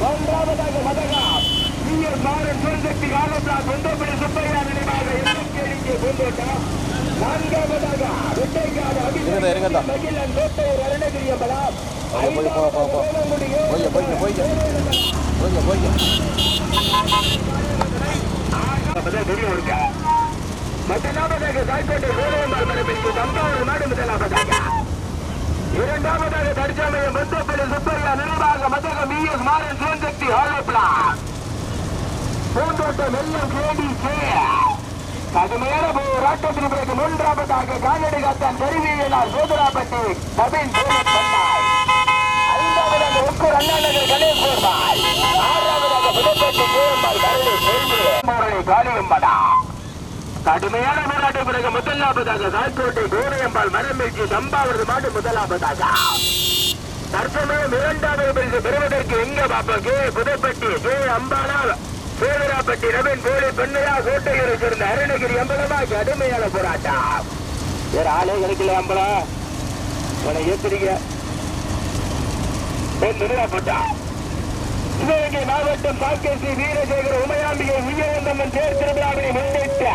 மூன்றாவதாக மதகம் நீர் மாறன் சுந்தர்த்தி ஆலோசா கொண்டபடி சுப்பையா நினைவாக எண்ணிக்கை பூந்தோட்டம் நான்காவதாக வெட்டைக்காடு போய், போய், போ, போ, போ. போய்ங்க, போய்ங்க, போய்ங்க. போய்ங்க போய்ங்க முதலாவதாக சாய்கோட்டை சூரியம்பாள் மரபிற்கு தம்பாவூர் நாடு முதலாவதாக இரண்டாவதாக தற்சமயம் முத்தப்பள்ளி சுப்பையா நினைவாக மதகம் இஎஸ் மாறன் சிவசக்தி ஹாலோப்ளா பூந்தோட்டம் வெள்ளம் கேடி கே கடுமையான போராட்டத்தின் பிறகு மூன்றாவதாக கால்நடை காத்தான் கருவியலால் சோதராப்பட்டி நவீன் போலட் பண்ணாய் ஐந்தாவதாக உக்கூர் அண்ணா நகர் கணேஷ் கோர்பால் ஆறாவதாக புதுப்பட்டி கோயம்பால் கரடி செல்வி. மூரணி கடுமையான போராட்ட பிறகு முதலாவதாக கால்கோட்டை கோரையம்பால் மரமிழ்ச்சி சம்பாவது மாட்டு முதலாவதாக. தற்சமயம் இரண்டாவது பரிசு பெறுவதற்கு எங்க பாப்பா? கே புதைப்பட்டி கே அம்பாலா சேவராப்பட்டி ரவீன் கோழி பெண்ணையா கோட்டையூரை சேர்ந்த அருணகிரி அம்பலமா கடுமையான போராட்டம். வேற ஆளே கிடைக்கல அம்பலம் உன ஏத்துறீங்க. போட்டா சிவகங்கை மாவட்டம் பாக்கேசி வீரசேகர உமையாம்பிகை விஜயந்தம்மன் தேர் திருவிழாவினை முன்னிட்டு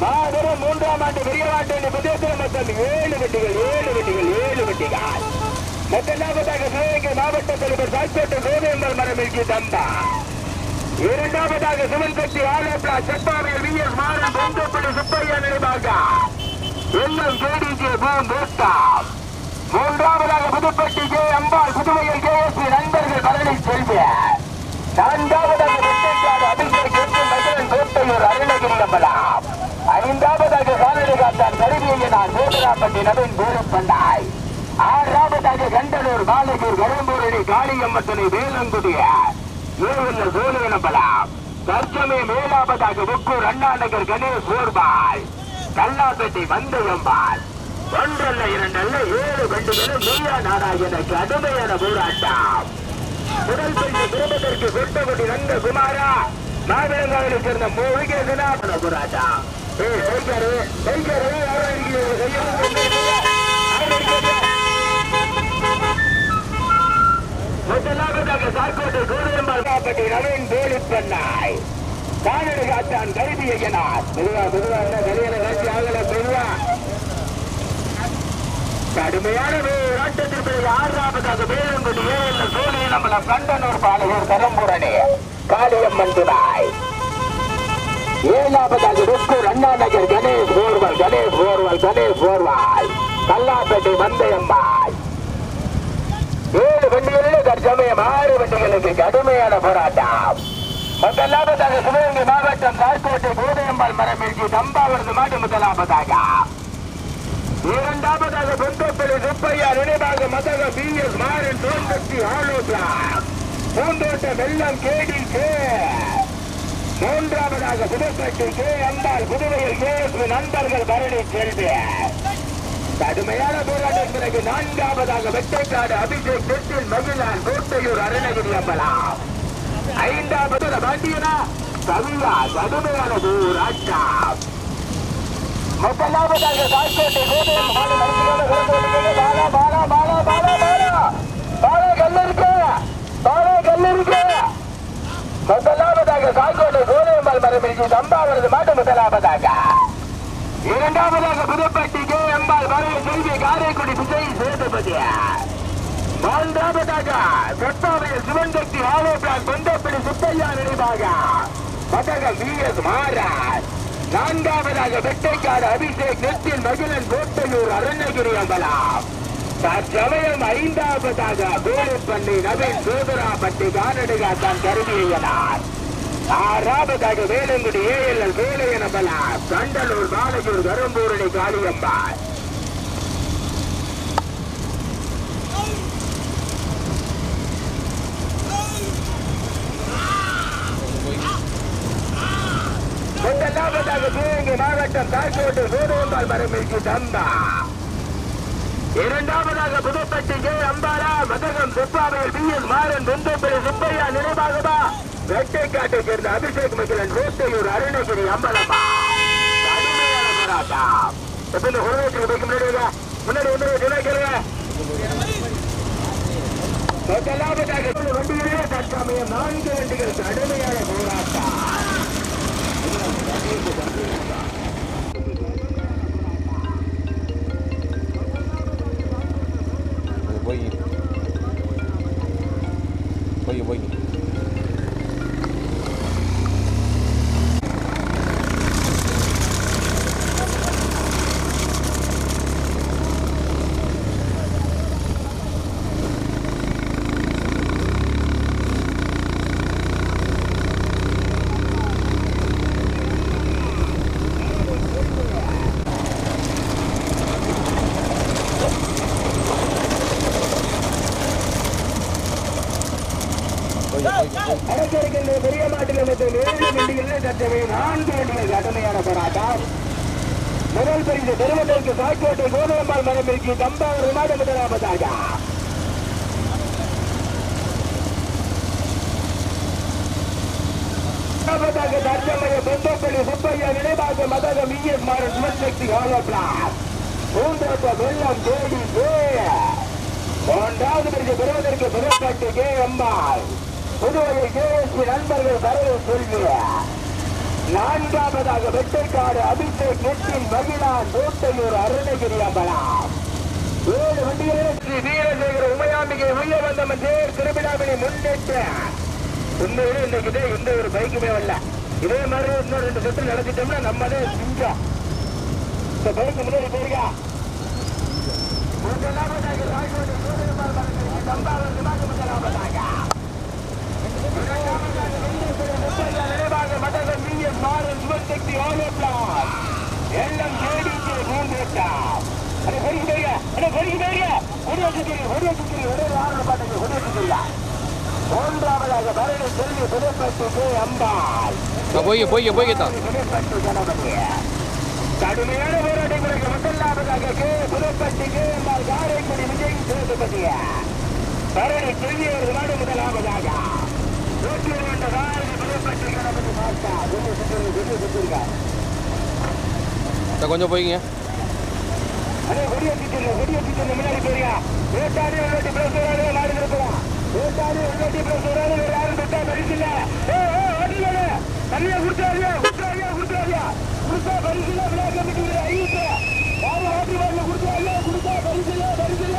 மாபெரும் மூன்றாம் ஆண்டு பெரியவாட்டு புதிய மொத்தம் ஏழு வெட்டிகள் ஏழு வெட்டிகள் ஏழு வெட்டிகள். முதலாவதாக சிவகங்கை மாவட்ட தலைவர் சாய்கோட்டை கோவியம்பல் மரமிற்கு தந்தா இரண்டாவதாக சிவன் கட்சி ஆலோப்லா செப்பாவில் வி எஸ் மாறன் பொங்கப்படி சுப்பையா நினைவாக. எல்லாம் கேடிஜே பூம் பூஸ்டாம் மூன்றாவதாக புதுப்பட்டி கே அம்பாள் புதுவையில் கே எஸ் பி நண்பர்கள் பழனி செல்வி. நான்காவதாக வெட்டைக்காடு அபிஷேக் எட்டு மகிழன் கோட்டையூர் அருணகிரி அம்பலாம். ஐந்தாவதாக காலடி காத்தான் கருவியனார் சோதராப்பட்டி நவீன் பூரப்பண்டாய் ஆறாவதாக கண்டனூர் பாலகூர் கரும்பூரணி காளியம்மத்தனை வேலங்குடியார். வேலங்குடிய ஏழுள்ள சோழியனம்பலாம் தற்சமயம் மேலாபதாக முக்கூர் அண்ணா நகர் கணேஷ் ஓர்பால் கல்லாப்பேட்டை வந்தயம்பால் ஒன்றல்ல இரண்டல்ல ஏழு வண்டிகளும் மீரா நாராயண கடுமையான போராட்டம். முதல் பெண்ணை திரும்பதற்கு கொட்டகுடி நந்த குமாரா மாவிலங்காவிலை சேர்ந்த முருகேசனா பல போராட்டம். ஏய் சைக்காரு சைக்காரு யாரும் முதலாவதாக சாக்கோட்டை கோடியம்பாள் காப்பட்டி நவீன் போலிப்பண்ணாய் காணடு காத்தான் கருதி ஐயனார் மெதுவா மெதுவா என்ன காட்சி ஆகல மெதுவா கடுமையான போராட்டத்திற்கு ஆறாவதாக வேலங்குடி ஏழு சோழி நம்மள கண்டனூர் பாலகூர் தரம்பூரணி காளியம்மன் துணாய் ஏழாவதாக ருக்கூர் அண்ணா நகர் கணேஷ் போர்வல் கணேஷ் போர்வல் கணேஷ் போர்வால் கல்லாப்பேட்டை மந்தையம்மாள் தற்சமயம் ஆறு வண்டிகளுக்கு கடுமையான போராட்டம். முதலாவதாக சிவகங்கை மாவட்டம் சார்கோட்டை கோதையம்பாள் மரமிழ்ச்சி தம்பாவரது மாட்டு முதலாவதாக. இரண்டாவதாக பொந்தப்பள்ளி சுப்பையா நினைவாக மதக பி எஸ் மாறன் தோன்றி ஆலோசா பூந்தோட்ட வெள்ளம் கேடி கே. மூன்றாவதாக புதுப்பட்டி கே அம்பாள் புதுவையில் கே எஸ் நண்பர்கள் பரணி செல்வேன் கடுமையான போராட்டம் பிறகு நான்காவதாக வெட்டைக்காடு அபிஷேக் தெற்கில் மகிழான் கோட்டையூர் அருணகிரி அம்பலாம் ஐந்தாவது பாண்டியனா? கவியா கடுமையான போராட்டம். முதலாவதாக காய்கோட்டை கோதையம் மாடு மருத்துவமனை பாலா பாலா பாலா பாலா பாலா பாலா கல்லூரிக்கு பாலா கல்லூரிக்கு. முதலாவதாக காய்கோட்டை கோதையம்பால் மரபிற்கு தம்பாவரது மாட்டு முதலாவதாக. இரண்டாவதாக புதுப்பட்டி கே எம்பால் மறைய செல்வி காரைக்குடி விஜய் சேதுபதி மூன்றாவதாக சொத்தாவையில் சிவன் சக்தி ஆலோ ஆலோசனை தொண்டப்படி சுப்பையா நினைவாக? மதகம் வி எஸ் மாறார் நான்காவதாக வெட்டைக்கார அபிஷேக் நெத்தில் மகிழன் கோட்டையூர் அரண்யகிரி அம்பலாம். தற்சமயம் ஐந்தாவதாக கோழிப்பண்ணி நவீன் சோதராப்பட்டி கானடிகா தான் கருவியனார் ஆறாவதாக வேலங்குடி ஏஎல்எல் வேலையனபலா கண்டலூர் பாலகூர் கரும்பூரணி காளியம்பாள் முதலாவதாக சிவகங்கை மாவட்டம் தாய்க்கோட்டை சூரியம்பாள் மரமிற்கு தந்தா இரண்டாவதாக புதுப்பட்டி கே அம்பாரா மதகம் சுப்பாவையில் பி எஸ் மாறன் தொந்தப்பள்ளி சுப்பையா நினைவாகவா? வெட்டைக்காட்டை சேர்ந்த அபிஷேக் மகிழன் நூத்தையூர் அருணகிரி அம்பலமா கடுமையான போராட்டம். இப்ப இந்த குழந்தைக்கு போய்க்கு முன்னாடி முன்னாடி வந்து சொல்ல கேளுங்க. வண்டிகளே தற்சமயம் நான்கு வண்டிகள் கடுமையான போராட்டம் அது போய் போய் போய் போய் போய் போய் அரசருக்கின்ற பெரிய மாட்டில் மற்றும் ஏழு வண்டிகளில் தற்சமயம் நான்கு வண்டிகள் கடுமையான போராட்டம். முதல் பரிசு பெருமதற்கு சாய்க்கோட்டை கோதரம்பால் மரமிற்கு தம்பாவூர் விமான முதலாவதாக இரண்டாவதாக பொந்தப்பள்ளி சுப்பையா நினைவாக மதகம் இஎஸ் மாறன் சிவசக்தி ஹாலோ மூன்றாவது வெள்ளம் தேடி மூன்றாவது பரிசு பெறுவதற்கு பெறப்பட்டு கே புதுவையை கேஎஸ்பி நண்பர்கள் வரவு சொல்கிறார் நான்காவதாக வெட்டைக்காடு அபிஷேக் நெட்டின் மகிழா தோட்டையூர் அருணகிரி அம்பலாம். ஏழு வண்டிகளே ஸ்ரீ வீரசேகர உமையாம்பிகை உயர்வந்தமன் தேர் திருவிழாவினை முன்னிட்டு. உண்மையிலே இன்னைக்கு இதே ஒரு பைக்குமே வரல இதே மாதிரி இன்னும் ரெண்டு சுற்று நடத்திட்டோம்னா நம்மளே செஞ்சோம் இந்த பைக்கு முன்னாடி போயிருக்கா? முதலாவதாக எஸ் மாறன் சிவசக்தி ஆலோப்ளான் எல்லாம் கேடிக்கு பூந்தோட்டம். அடே பொறுக்கி போயிருக்க அடே பொறுக்கி போயிருக்க ஒரே சுத்திரி ஒரே சுத்திரி ஒரே ஆறு பாட்டுங்க ஒரே சுத்திரியா மூன்றாவதாக பரணி செல்வி புதுப்பட்டு அம்பாள் போய் போய் போய் புதுப்பட்டு கணபதி. கடுமையான போராட்டங்களுக்கு முதலாவதாக கே. புதுப்பட்டி கே. அம்பாள் காரைக்குடி விஜய் சேதுபதிய. பரணி செல்வி ஒரு நாடு முதலாவதாக. கொஞ்சம் போய்ங்க அடே கொடிய சுற்றி கொடிய சுற்றி முன்னாடி போறியா? வேட்டாடி உள்ளாட்டி பேசுறாரு நாடு இருக்கலாம் வேட்டாடி உள்ளாட்டி பேசுறாரு வேற யாரும் பெற்றா பரிசில்ல ஏ தனியா குடுத்தாரியா குடுத்தாரியா குடுத்தாரியா குடுத்தா பரிசில்ல விளையாட கமிட்டி ஐந்து ஓட்டி வரல குடுத்தாரியா குடுத்தா பரிசில்ல பரிசில்ல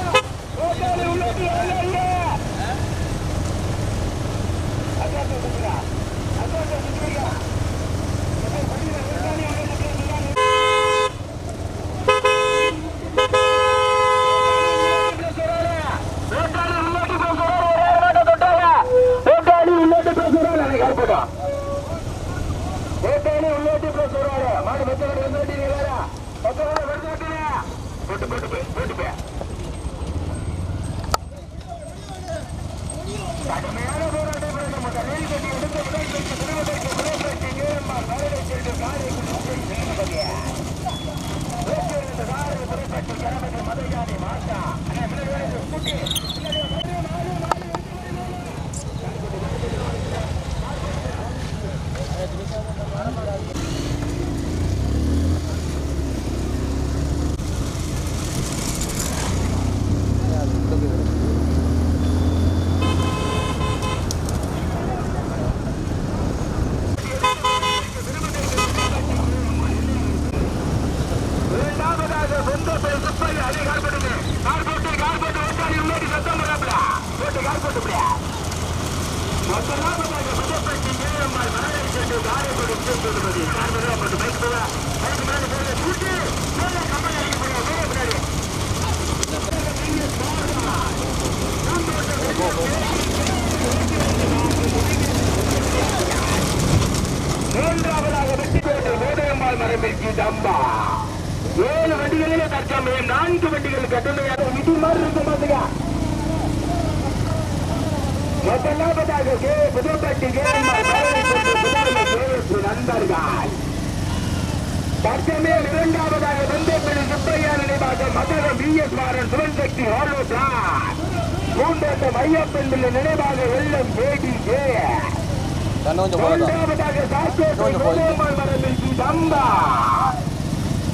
கேஎஸ்பி நண்பர்கள் தற்சமயம் இரண்டாவதாக வெந்தப்பள்ளி சுப்பையா நினைவாக மதுரை பி எஸ். மாறன் சிவன்சக்தி ஹாலோ பிளாக் மூன்றாவது நினைவாக வெள்ளம் மூன்றாவதாக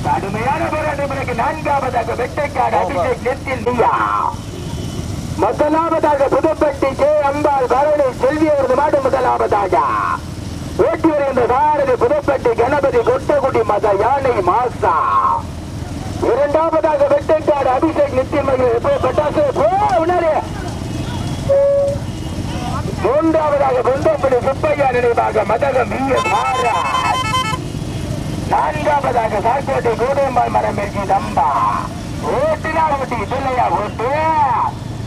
கடுமையான போராட்டம் பிறகு நான்காவதாக வெட்டைக்காடு அபிஷேக் நீயா முதலாவதாக புதுப்பட்டி கே. அம்பாள் பரணி செல்வி அவரது மாடு முதலாவதாக. ஓட்டி வருகின்ற பாரதி புதுப்பட்டி கணபதி கொட்டகுடி மத யானை மாசா. இரண்டாவதாக வெட்டைக்காடு அபிஷேக் நித்தியமகி பட்டாசு? போ மூன்றாவதாக பொந்தப்படி சுப்பையா நினைவாக மதகம் வி. எஸ். நான்காவதாக சாக்கோட்டை கோடையம்பாள் மரம் எழுதி தம்பா. ஓட்டினால் ஓட்டி பிள்ளையா ஓட்டு.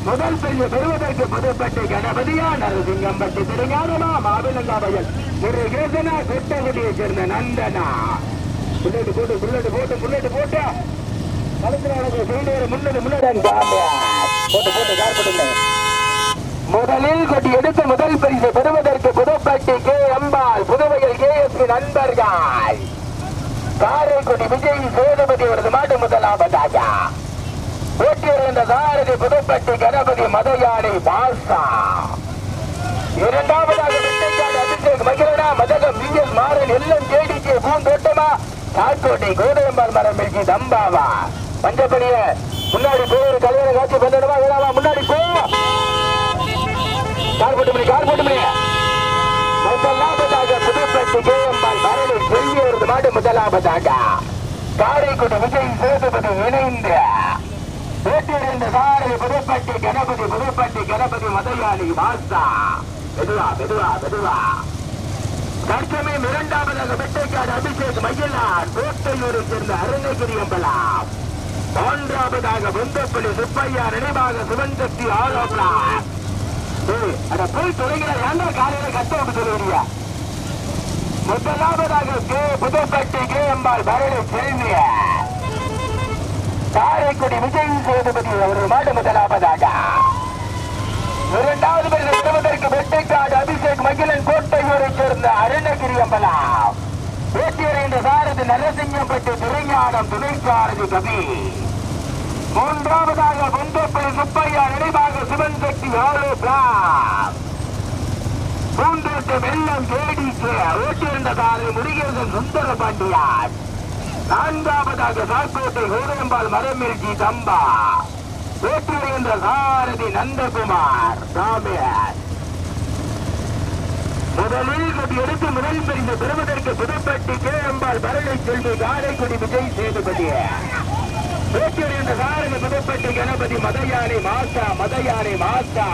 முதல் பெரிய பெறுவதற்கு புதுப்பட்டி கணபதியா நரசிங்கம்பட்டி திருஞானமா மாவிலங்காவையல் ஒரு யோசனா கொட்டகுடியை சேர்ந்த நந்தனா. புல்லட்டு போட்டு புல்லட்டு போட்டு புல்லட்டு போட்டு கலத்தினால செய்தியை முன்னது முன்னாடி போட்டு போட்டு கார் முதலில் கொட்டி எடுத்த முதல் பரிசு பெறுவதற்கு புதுப்பட்டி கே. அம்பாள் புதுவையில் கே. எஸ். நண்பர்கள். காரைக்குடி விஜய் சேதுபதி அவரது மாட்டு முதலாவதாக. ஓட்டி வருகின்ற சாரதி புதுப்பட்டி கணபதி மதயானை பாசா இரண்டாவதாக அபிஷேக் மகிழனா மதகம் வி எஸ் மாறன் எல்லம் ஜேடிகே பூந்தோட்டமா? காக்கோட்டை கோதையம்பாள் மரம் மில்கி தம்பாவா? பஞ்சப்படிய முன்னாடி போய் ஒரு கல்யாண காட்சி பந்தடமா வேணாமா முன்னாடி போ. கார் போட்டு மணி கார் போட்டு மணி. முதலாபதாக புதுப்பட்டி கேஎம்பால் பரணி சொல்லி அவரது மாட்டு முதலாபதாக காரைக்குடி விஜய் சேதுபதி இணைந்து வேட்டியிருந்த சாரதி புதுப்பட்டி கணபதி புதுப்பட்டி கணபதி மதையாளி வாசா மெதுவா மெதுவா மெதுவா. தற்சமயம் இரண்டாவதாக வெட்டைக்காடு அபிஷேக் மகிழான் கோட்டையூரை சேர்ந்த அருணகிரி அம்பலாம் மூன்றாவதாக வெந்தப்பள்ளி சுப்பையா நினைவாக சிவன் சக்தி ஆலோசனா அட போய் தொலைகிற ஏன்டா காலையில கத்த சொல்லுவீங்க முதலாவதாக கே புதுப்பட்டி கே அம்பாள் பரணி செல்விய காரைக்குடி விஜய் சேதுபதி அவர்கள் மாட்டு முதலாவதாக. இரண்டாவது பேர் விடுவதற்கு வெட்டைக்காடு அபிஷேக் அருணகிரி பேசி வருகின்ற சாரதி நரசிங்கம்பட்டி திருஞானம் துணை சாரதி கவி. மூன்றாவதாக பொந்தப்பள்ளி சுப்பையா நினைவாக சிவன் சக்தி ஆளு பிளாக் பூந்தோட்ட வெள்ளம் கேடிக்கு ஓட்டியிருந்த காலை முருகேசன் சுந்தர பாண்டியார். நான்காவதாக சாக்கோட்டை கோதையம்பாள் மரமில்கி தம்பா ஓட்டி வருகின்ற சாரதி நந்தகுமார் சாமியார் முதலில் கொடி எடுத்து முதல் பரிசு பெறுவதற்கு புதுப்பட்டி கேஎம்பாள் பரணி செல்வி காரைக்குடி விஜய் சேதுபதி வருகின்ற சாரதி புதுப்பட்டி கணபதி மதையானை மாசா மதையானை மாசா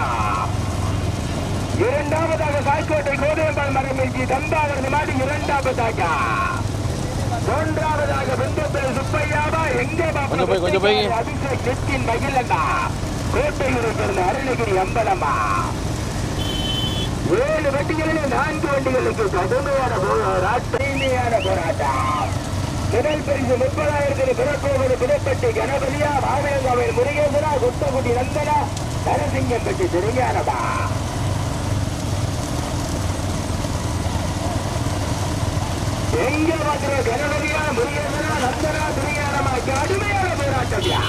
இரண்டாவதாக காய்கோட்டை கோதையம்பாள் மரமில்கி தம்பாவது மாடி இரண்டாவதாக மூன்றாவதாக வெந்தப்பேர் சுப்பையாவா எங்கே போய். அபிஷேக் நெத்தின் மகிழண்டா கோட்டையூரை சேர்ந்த அருணகிரி அம்பலமா ஏழு வண்டிகளில் நான்கு வண்டிகளுக்கு கடுமையான போராட்டமையான போராட்டம். முதல் பரிசு முப்பதாயிரத்தில் பிறப்போவது பிறப்பட்டி கணபதியா மாவேங்காவில் முருகேசனா குத்தகுடி நந்தனா நரசிங்கம்பட்டி திருஞானமா எங்க பாக்குற கணபதியா முருகேசனா நந்தனா திருஞானமா கடுமையான போராட்டம்யா.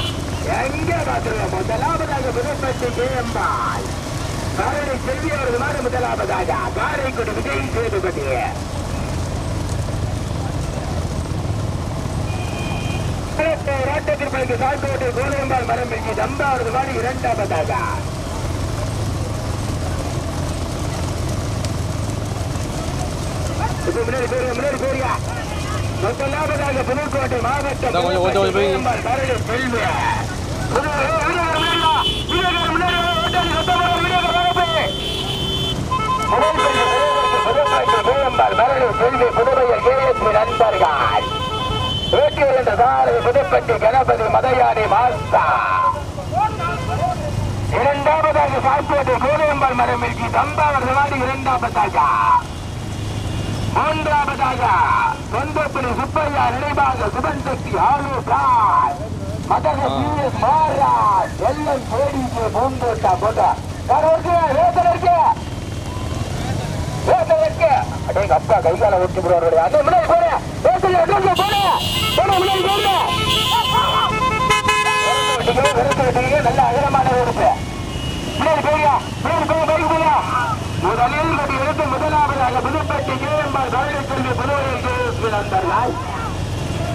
எங்க பாக்குற முதலாவதாக பிறப்பட்டி கேம்பாள் காரணி செல்வி அவரது மாடு முதலாவதாக காரைக்குடி விஜய் சேதுபதி. போராட்டத்திற்கு சாக்கோட்டை கோலையம்பாள் மரம் வெட்டி தம்பாவது மாடு இரண்டாவதாக. முன்னாடி போறியா முன்னாடி போறியா முதலாவதாக புதுக்கோட்டை மாவட்டம் இந்தா கொஞ்சம் ஓட்டு போய். கோலையம்பாள் காரணி செல்வி புது- ஏய், வீரர்கள் முன்னாடி வா. வீரர்கள் முன்னாடி வா. ஓட்டாளி சத்தமா வீரர்கள் வர போய். முதல் பரிசு பெறுவதற்கு புதுக்கோட்டை கோலையம்பாள் மரணி செல்வி புதுவையில் கேஎஸ்பி நண்பர்கள் ஓட்டி வருகின்ற சாரதி புதுப்பட்டி கணபதி மதையாடி மாஸ்தா இரண்டாவதாக சாக்கோட்டை கோலையம்பாள் மரமிற்கு தம்பாவது மாடி இரண்டாவதாக மூன்றாவதாக சொந்தப்படி சுப்பையா நினைவாக சுபன் சக்தி ஆலோசார் மதக பிஎஸ் எல்லாம் போடிக்கு பூந்தோட்டா போட்டா யார் இருக்கு வேத்தல் இருக்கு வேத்தல் இருக்கு அடே எங்க அப்பா கை கால ஒட்டி போடுவாரு அதே முன்னாடி போடு. நல்ல அகலமான விருப்பு முன்னாடி போயா முன்னாடி போய் பைக் போயா முதலில் கட்டி எடுத்து முதலாவதாக புதுப்பட்டி புதுவையில்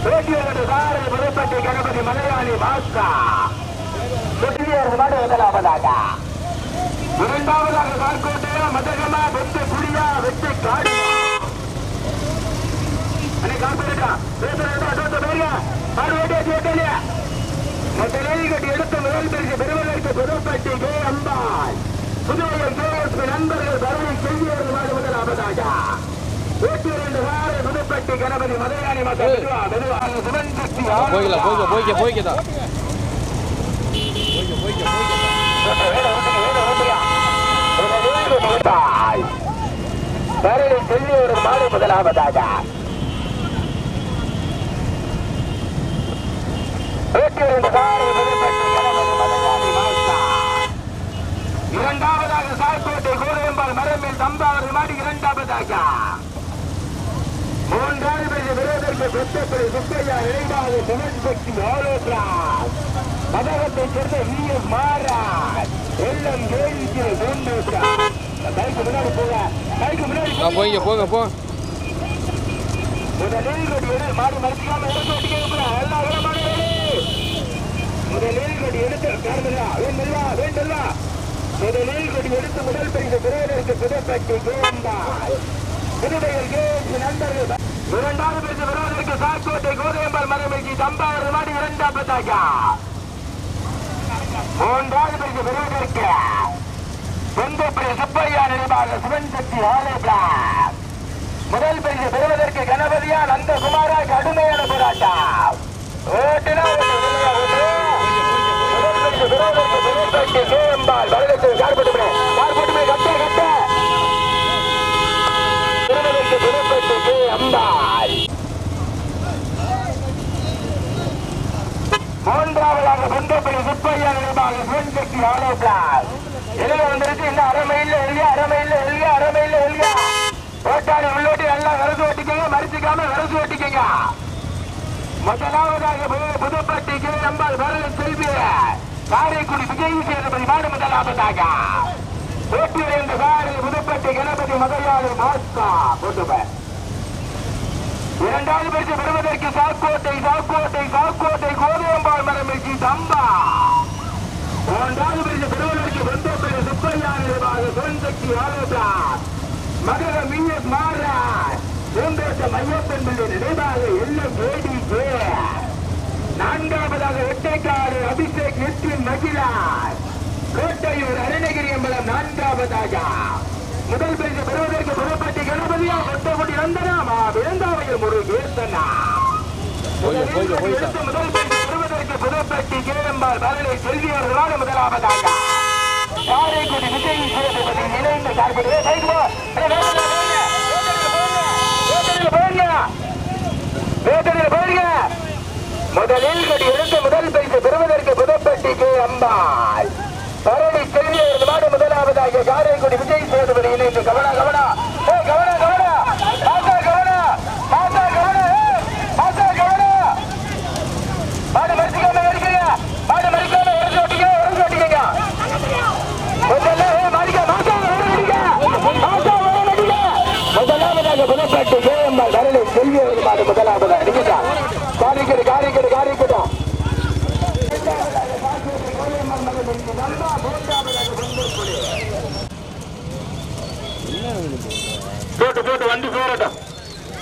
பேட்டியர்கள் புதுப்பட்டி கணபதி மலையாளி வெற்றியர் மாடு முதலாவதாக. இரண்டாவதாக கால்கோட்டையா மதகமா வெட்டு புலியா வெட்டு காடு. முதலில் எடுத்த முதல் பரிசு பெறுவதற்கு புதுப்பட்டி கே அம்பாள் புதுவையில் கேஎஸ்பி நண்பர்கள் பரவி செய்தியவர்கள் மாடு முதலாவதாக நூற்றி இரண்டு வார புதுப்பட்டி கணபதி மலையாளி மக்கள் மெதுவா மெதுவாக சிவன் சக்தி போய்க்கலாம் போய்க்க போய்க்க போய்க்கதா போய்க்க போய்க்க போய்க்கதா பரவி செய்தியவர்கள் மாடு முதலாவதாக மாஸ்டர் இரண்டாவதாக சாய்கோட்டை கோடையம்பால் மரமில் தம்பாவது மாடி இரண்டாவதாக. மூன்றாவது பெரிய விரோதற்கு பெற்றப்படி சுப்பையா நினைவாக சிவன் சக்தி ஆலோசனா மதகத்தை சேர்ந்த எஸ் மாறான் எல்லாம் கேள்விக்கு பூந்தோட்டா கைக்கு முன்னாடி போக கைக்கு முன்னாடி ஆ போய்க்க போங்க. போ. முதலில் கொடி எடு மாடு மறுக்காம எடுத்து ஓட்டிக்க எல்லா அகலமான முதலில் கொடி எடுத்து காரணமில்லா வேண்டல்லா வேண்டல்லா முதலில் கொடி எடுத்து முதல் பரிசு பெறுவதற்கு புதுப்பட்டி கோந்தாள் புதுவையில் கேசி நண்பர்கள் இரண்டாவது பரிசு பெறுவதற்கு சாக்கோட்டை கோதையம்பால் மரமிழ்ச்சி தம்பாவது மாடி இரண்டாம் பத்தாக்கா மூன்றாவது பரிசு பெறுவதற்கு சொந்தப்படி சுப்பையா நினைவாக சிவன் சக்தி ஆலோசனை முதல் பரிசு பெறுவதற்கு கணபதியா நந்தகுமாரா கடுமையான போராட்டம். ஓட்டுனா மூன்றாவதாக சொந்தப்படி சுப்பையா நினைவாக சிவன் சக்தி ஆலோ பிளாஸ் எழுத வந்துருச்சு இன்னும் அரை மைல்ல எழுதியா அரை மைல்ல எழுதியா ஓட்டாளி உள்ளோட்டி எல்லாம் விரசு ஓட்டிக்கங்க மறிச்சுக்காம விரசு ஓட்டிக்கங்க முதலாவதாக பு- புதுப்பட்டிக்கு நம்பால் வரல செல்வி காரைக்குடி விஜய் சேதுபதி மாடு முதலாவதாக. ஓட்டி இரண்டு சாரி புதுப்பட்டி கணபதி மதையாளி மாஸ்கா போட்டுப்பேன் இரண்டாவது பரிசு பெறுவதற்கு சாக்கோட்டை சாக்கோட்டை சாக்கோட்டை கோதையம்பாள் மரமிழ்ச்சி தம்பா. ஒன்றாவது பரிசு பெறுவதற்கு வெந்தப்பள்ளி சுப்பையா நிர்வாக சுரஞ்சக்தி ஆலோசா. மகர மிஎஸ் மாறான். பூந்தோட்ட மையப்பன் பிள்ளை நினைவாக எல்லம் ஏடி கே. நான்காவதாக ஒட்டைக்காடு அபிஷேக் எஸ்பின் மகிழார். கோட்டையூர் அருணகிரி அம்பலம் நான்காவதாக. முதல் பரிசு பெறுவதற்கு புறப்பட்டி கணபதியா கொட்டகுடி நந்தனாமா விருந்தாவையில் முருகேசனா. முதல் பரிசு பெறுவதற்கு புதுப்பட்டி கேஎம்பால் பரணி செல்வியர்களான முதலாவதாக. காரைக்குடி விஜய் சேதுபதி இணைந்த கார்படி. பைக் போ முதலில் கடி எடுத்து முதல் பரிசு பெறுவதற்கு புதப்பட்டி கே அம்பாள். பரணி செல்வியர்கள் மாடு முதலாவதாக காரைக்குடி விஜய் சேதுபதி இணைந்து கவன கவனா ஏ கவனா கவனா மாத்தா கவனா மாத்தா கவனா ஏய், மாத்தா கவனா மாடு மறிச்சுக்காம எடுக்கீங்க மாடு மறிக்காம உடச்சு ஓட்டிங்க உடச்சு ஓட்டிக்கங்க முதல்ல ஏய், மாடிக்க மாசா வரடிங்க மாசா வரடிங்க முதலாவதாக புனப்பட்டு கேஎம்ஆர் வரலை செல்வி ஒரு மாடு முதலாவதாக அடிக்கட்டா காரிக்கடு காரிக்கடு காரிக்கட்டும் போட்டு வண்டி போறட்டும்